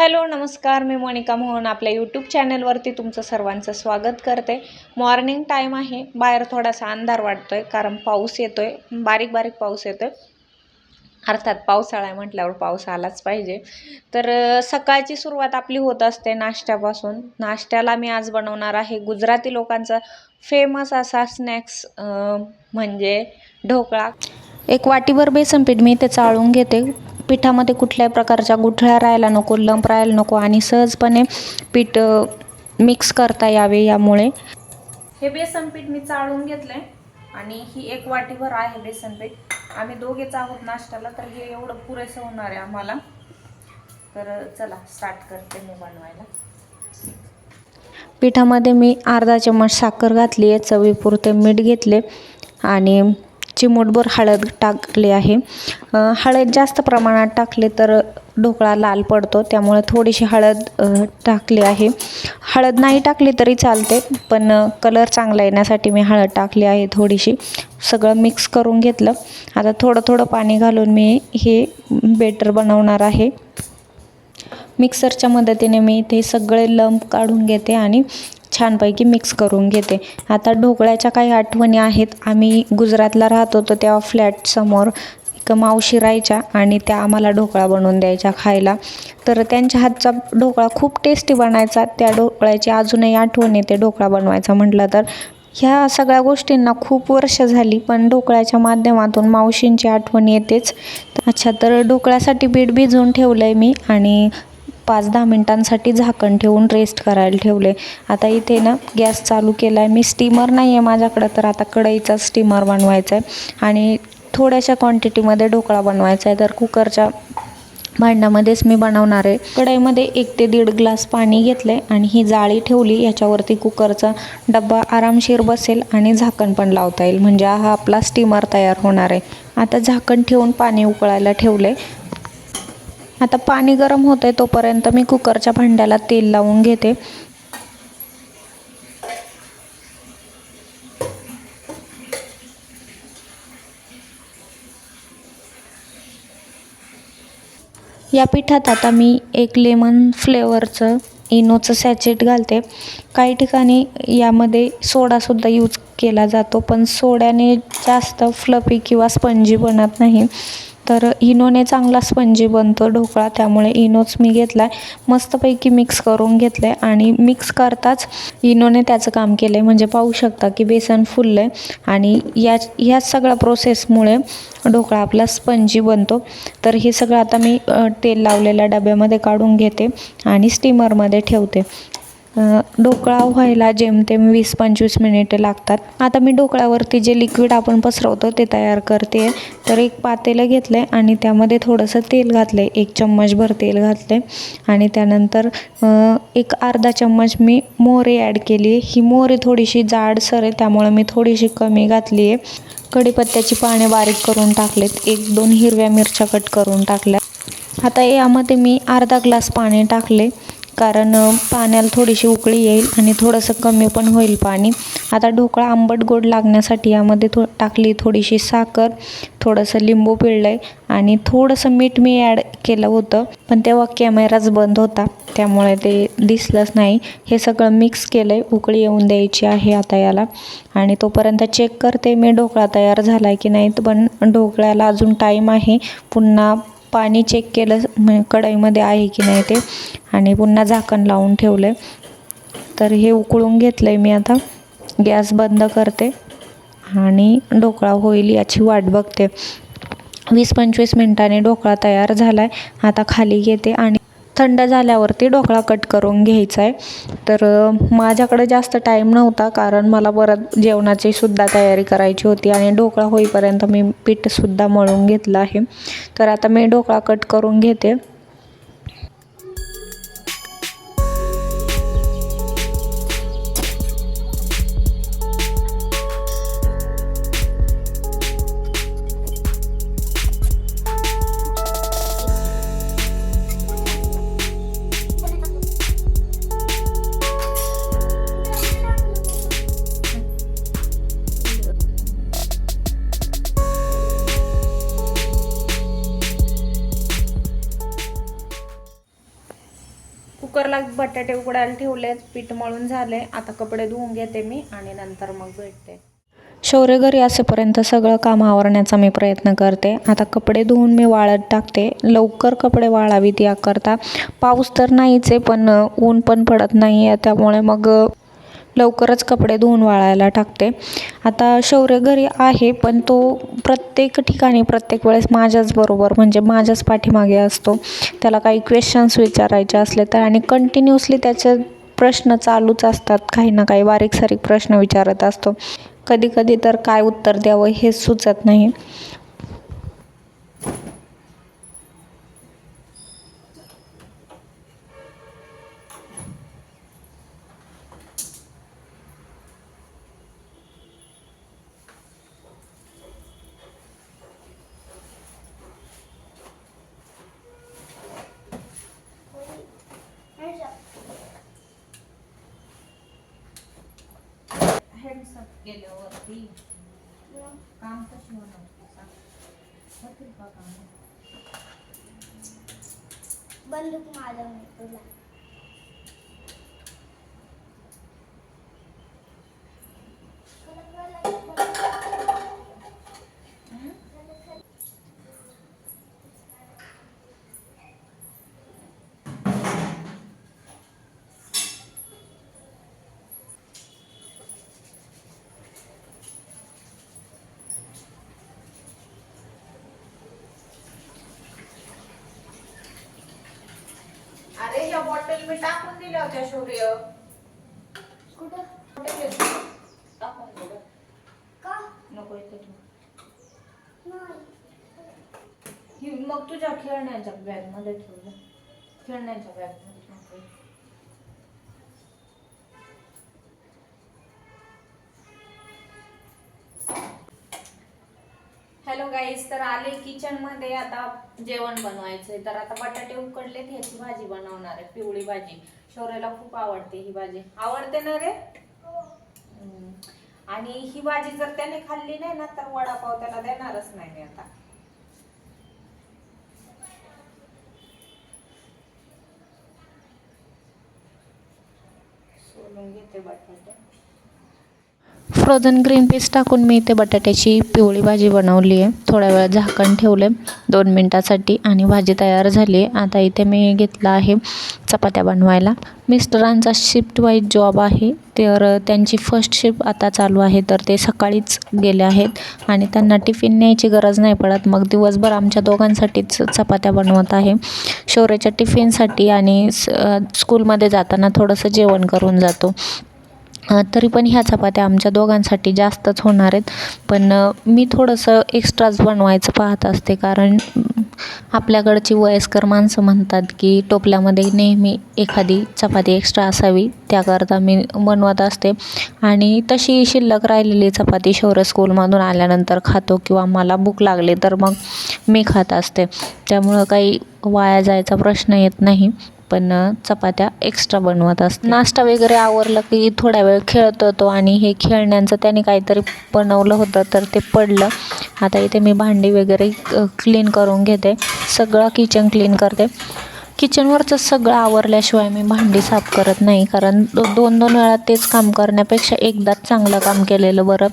Hello नमस्कार. मी मोनिका मोहन. आपल्या YouTube चॅनलवरती तुमचं सर्वांचं स्वागत करते. मॉर्निंग टाईम आहे. बाहेर थोडासा अंधार वाटतो आहे कारण पाऊस येतो आहे बारीक बारीक पाऊस येतो आहे अर्थात पावसाळा आहे म्हटल्यावर पाऊस आलाच पाहिजे. तर सकाळची सुरुवात आपली होत असते नाश्त्यापासून. नाश्त्याला मी आज बनवणार आहे गुजराती लोकांचा फेमस असा स्नॅक्स म्हणजे ढोकळा. एक वाटीभर बेसन पीठ मी ते चाळून घेते. पिठामध्ये कुठल्याही प्रकारच्या गुठळ्या राहायला नको लंप राहायला नको आणि सहजपणे पीठ मिक्स करता यावे यामुळे. हे बेसन पीठ मी चाळून घेतलंय आणि ही एक वाटीभर आहे बेसन पीठ. आम्ही दोघेच आहोत नाश्त्याला तर हे एवढं पुरेसं होणार आहे आम्हाला. तर चला स्टार्ट करते मी बनवायला. पिठामध्ये मी अर्धा चम्मच साखर घातली आहे चवीपुरते मीठ घेतले आणि चिमूटभर हळद टाकली आहे. हळद जास्त प्रमाणात टाकले तर ढोकळा लाल पडतो त्यामुळे थोडीशी हळद टाकली आहे. हळद नाही टाकली तरी चालते पण कलर चांगला येण्यासाठी मी हळद टाकली आहे थोडीशी. सगळं मिक्स करून घेतलं. आता थोडं थोडं पाणी घालून मी हे बेटर बनवणार आहे. मिक्सरच्या मदतीने मी ते सगळे लंप काढून घेते आणि छानपैकी मिक्स करून घेते. आता ढोकळ्याच्या काही आठवणी आहेत. आम्ही गुजरातला राहत होतो तेव्हा फ्लॅटसमोर एक मावशी राहायच्या आणि त्या आम्हाला ढोकळा बनवून द्यायच्या खायला. तर त्यांच्या हातचा ढोकळा खूप टेस्टी बनायचा. त्या ढोकळ्याची अजूनही आठवण येते ढोकळा बनवायचा म्हटलं तर. ह्या सगळ्या गोष्टींना खूप वर्ष झाली पण ढोकळ्याच्या माध्यमातून मावशींची आठवण येतेच. अच्छा तर ढोकळ्यासाठी पीठ भिजवून ठेवलं आहे मी आणि पाच दहा मिनटांसाठी झाकण ठेवून रेस्ट करायला ठेवले. आता इथे ना गॅस चालू केला आहे मी स्टीमर नाही आहे माझ्याकडं तर आता कढईचा स्टीमर बनवायचा आहे आणि थोड्याशा क्वांटिटीमध्ये ढोकळा बनवायचा आहे तर कुकरच्या भांड्यामध्येच मी बनवणार आहे. कढईमध्ये एक ते दीड ग्लास पाणी घेतले आणि ही जाळी ठेवली. याच्यावरती कुकरचा डब्बा आरामशीर बसेल आणि झाकण पण लावता येईल. म्हणजे हा आपला स्टीमर तयार होणार आहे. आता झाकण ठेवून पाणी उकळायला ठेवलं आहे आता पाणी गरम होतं आहे तोपर्यंत मी कुकरच्या भांड्याला तेल लावून घेते. या पिठात आता मी एक लेमन फ्लेवरचं इनोचं सॅचेट घालते. काही ठिकाणी यामध्ये सोडासुद्धा यूज केला जातो पण सोड्याने जास्त फ्लफी किंवा स्पंजी बनत नाही. तर इनोने चांगला स्पंजी बनतो ढोकळा त्यामुळे इनोच मी घेतला आहे मस्तपैकी मिक्स करून घेतलं आहे आणि मिक्स करताच इनोने त्याचं काम केलं आहे म्हणजे पाहू शकता की बेसन फुललं आहे आणि या ह्या सगळ्या प्रोसेसमुळे ढोकळा आपला स्पंजी बनतो. तर हे सगळं आता मी तेल लावलेल्या डब्यामध्ये काढून घेते आणि स्टीमरमध्ये ठेवते. ढोकळा व्हायला जेमतेम वीस पंचवीस मिनिटे लागतात. आता मी ढोकळ्यावरती जे लिक्विड आपण पसरवतो ते तयार करते. तर एक पातेलं घेतलं आहे आणि त्यामध्ये थोडंसं तेल घातलं आहे एक चम्मचभर तेल घातलं आहे आणि त्यानंतर एक अर्धा चम्मच मी मोहरी ॲड केली आहे ही मोहरी थोडीशी जाडसर आहे त्यामुळे मी थोडीशी कमी घातली आहे कढीपत्त्याची पाने बारीक करून टाकलेत. एक दोन हिरव्या मिरच्या कट करून टाकल्या. आता यामध्ये मी अर्धा ग्लास पाणी टाकले कारण पाण्याला थोडीशी उकळी येईल आणि थोडंसं कमी पण होईल पाणी. आता ढोकळा आंबट गोड लागण्यासाठी यामध्ये थो टाकली थोडीशी साखर थोडंसं लिंबू पिळलं आहे आणि थोडंसं मीठ मी ॲड केलं होतं पण तेव्हा कॅमेराच बंद होता. त्यामुळे ते दिसलंच नाही. हे सगळं मिक्स केलं आहे उकळी येऊन द्यायची आहे आता याला. आणि तोपर्यंत चेक करते मी ढोकळा तयार झाला आहे की नाही पण ढोकळ्याला अजून टाईम आहे. पुन्हा पाणी चेक केलं म्हणजे कढईमध्ये आहे की नाही ते. आणि पुन्हा झाकण लावून ठेवलं आहे तर हे उकळून घेतलं आहे मी आता. गॅस बंद करते. आणि ढोकळा होईल याची वाट बघते. वीस पंचवीस मिनटाने ढोकळा तयार झाला आहे आता खाली घेते आणि थंड झाल्यावरती ढोकळा कट करून घ्यायचा आहे तर माझ्याकडे जास्त टाईम नव्हता कारण मला परत जेवणाची सुद्धा तयारी करायची होती आणि ढोकळा होईपर्यंत मी पीठसुद्धा मळून घेतलं आहे. तर आता मी ढोकळा कट करून घेते. कुकरला बटाटे उकडायला ठेवलेत पीठ मळून झाले. आता कपडे धुवून घेते मी आणि नंतर मग भेटते. शौर्य घरी असेपर्यंत सगळं काम आवरण्याचा मी प्रयत्न करते. आता कपडे धुवून मी वाळत टाकते. लवकर कपडे वाळावीत याकरता. पाऊस तर नाहीच आहे पण ऊन पण पडत नाही आहे त्यामुळे मग लवकरच कपडे धुवून वाळायला टाकते. आता शौर्य घरी आहे पण तो प्रत्येक ठिकाणी प्रत्येक वेळेस माझ्याच बरोबर म्हणजे माझ्याच पाठीमागे असतो. त्याला काही क्वेश्चन्स विचारायचे असले तर आणि कंटिन्युअसली त्याचे प्रश्न चालूच असतात. काही ना काही बारीक सारीक प्रश्न विचारत असतो. कधी कधी तर काय उत्तर द्यावं हे सुचत नाही. गेल्यावरती काम कशी होणार बंदूक मारव तुला. या बॉटल मी टाकून दिल्या होत्या शौर्य कुठं? टाकून दिलं. का? नको इथे ठेव. नाही. ही मग तुझ्या खेळण्याच्या बॅगमध्ये ठेवलं. खेळण्याच्या बॅगमध्ये. हॅलो गाईज तर आले किचनमध्ये. आता जेवण बनवायचंय. तर आता बटाटे उकडलेत ह्याची भाजी बनवणार आहे पिवळी भाजी. शौर्याला खूप आवडते ही भाजी. आवडते ना रे? आणि ही भाजी जर त्याने खाल्ली नाही ना तर वडापाव त्याला देणारच नाही मी आता. सोलून घेते बटाटे. फ्रोझन ग्रीन पीस टाकून मी इथे बटाट्याची पिवळी भाजी बनवली आहे. थोड्या वेळ झाकण ठेवले दोन मिनटासाठी आणि भाजी तयार झाली आहे. आता इथे मी घेतला आहे चपात्या बनवायला. मिस्टरांचा शिफ्ट वाईज जॉब आहे. तर त्यांची फर्स्ट शिफ्ट आता चालू आहे. तर ते सकाळीच गेले आहेत आणि त्यांना टिफिन न्यायची गरज नाही पडत. मग दिवसभर आमच्या दोघांसाठीच चपात्या बनवत आहे. शौर्याच्या टिफिनसाठी आणि स स्कूलमध्ये जाताना थोडंसं जेवण करून जातो. तरी पण ह्या चपात्या आमच्या दोघांसाठी जास्तच होणार आहेत. पण मी थोडंसं एक्स्ट्राच बनवायचं पाहत असते. कारण आपल्याकडची वयस्कर माणसं म्हणतात की टोपल्यामध्ये नेहमी एखादी चपाती एक्स्ट्रा असावी. त्याकरता मी बनवत असते. आणि तशी शिल्लक राहिलेली चपाती शौर्य स्कूलमधून आल्यानंतर खातो किंवा मला भूक लागली तर मग मी खात असते. त्यामुळं काही वाया जायचा प्रश्न येत नाही. पण चपात्या एक्स्ट्रा बनवत असते. नाश्ता वगैरे आवरलं की थोड्या वेळ खेळतो होतो आणि हे खेळण्यांचं त्याने काहीतरी बनवलं होतं तर ते पडलं. आता इथे मी भांडी वगैरे क्लीन करून घेते. सगळं किचन क्लीन करते. किचनवरचं सगळं आवरल्याशिवाय मी भांडी साफ करत नाही कारण दोन दोन वेळा तेच काम करण्यापेक्षा एकदाच चांगलं काम केलेलं बरं.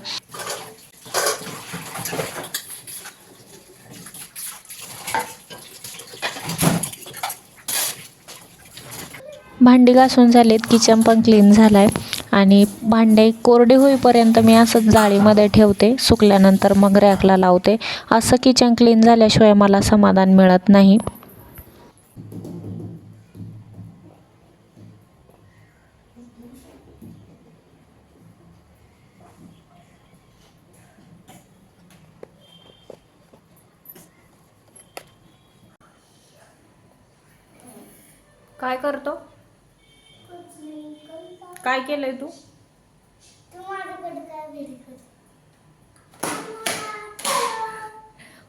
भांडी घासून झालेत किचन पण क्लीन झालं आहे आणि भांडे कोरडे होईपर्यंत मी असंच जाळीमध्ये ठेवते सुकल्यानंतर मग रॅकला लावते. असं किचन क्लीन झाल्याशिवाय मला समाधान मिळत नाही. काय करतो? काय केलंय तू?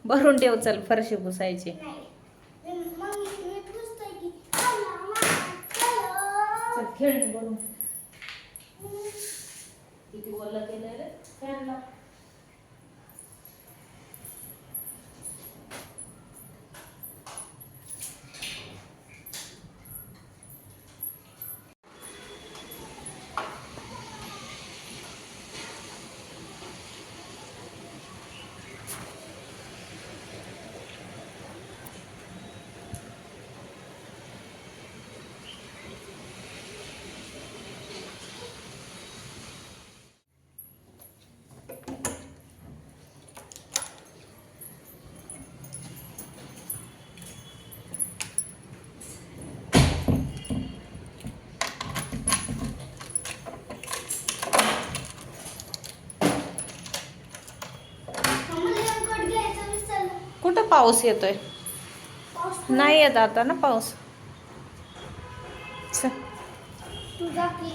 भरून ठेव चल फरशी पुसायची. नाही. मग मी पुसतोय की. चला, मामा, चला. खेळ भरून. किती बोलला केलंय पाऊस येतोय. नाही येत आता ना पाऊस. तुझा की